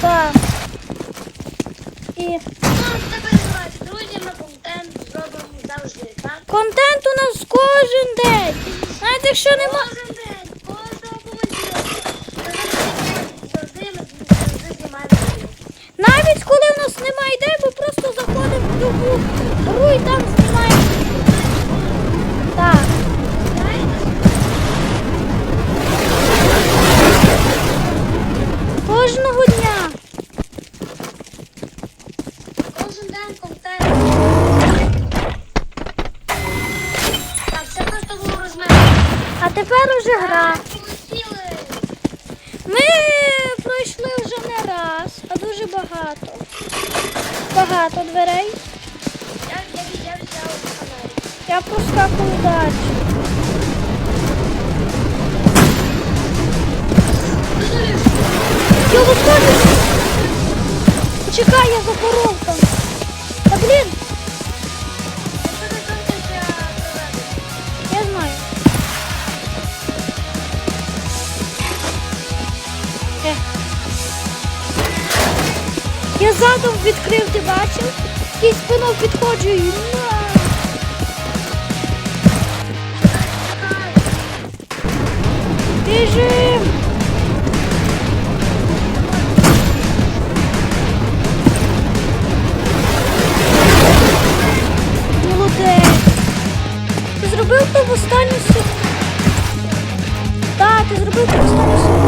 Так. І... Друзі, ми контент зробимо завжди. Контент у нас кожен день. Навіть якщо нема... Кожен день, кожного понеділка. Навіть коли в нас немає ідей, ми просто заходимо в любу гру і там А тепер уже гра. Ми пройшли вже не раз, а дуже багато. Багато дверей. Я, я, я взяв фонарик. Я проскакую далі. Виходжу. Я за порог там. Та блін, таке? Я задом відкрив, ти бачив? І спиною підходжу і... Біжим! Молодець! Ти зробив там останню секунду? Так, ти зробив там останню секунду.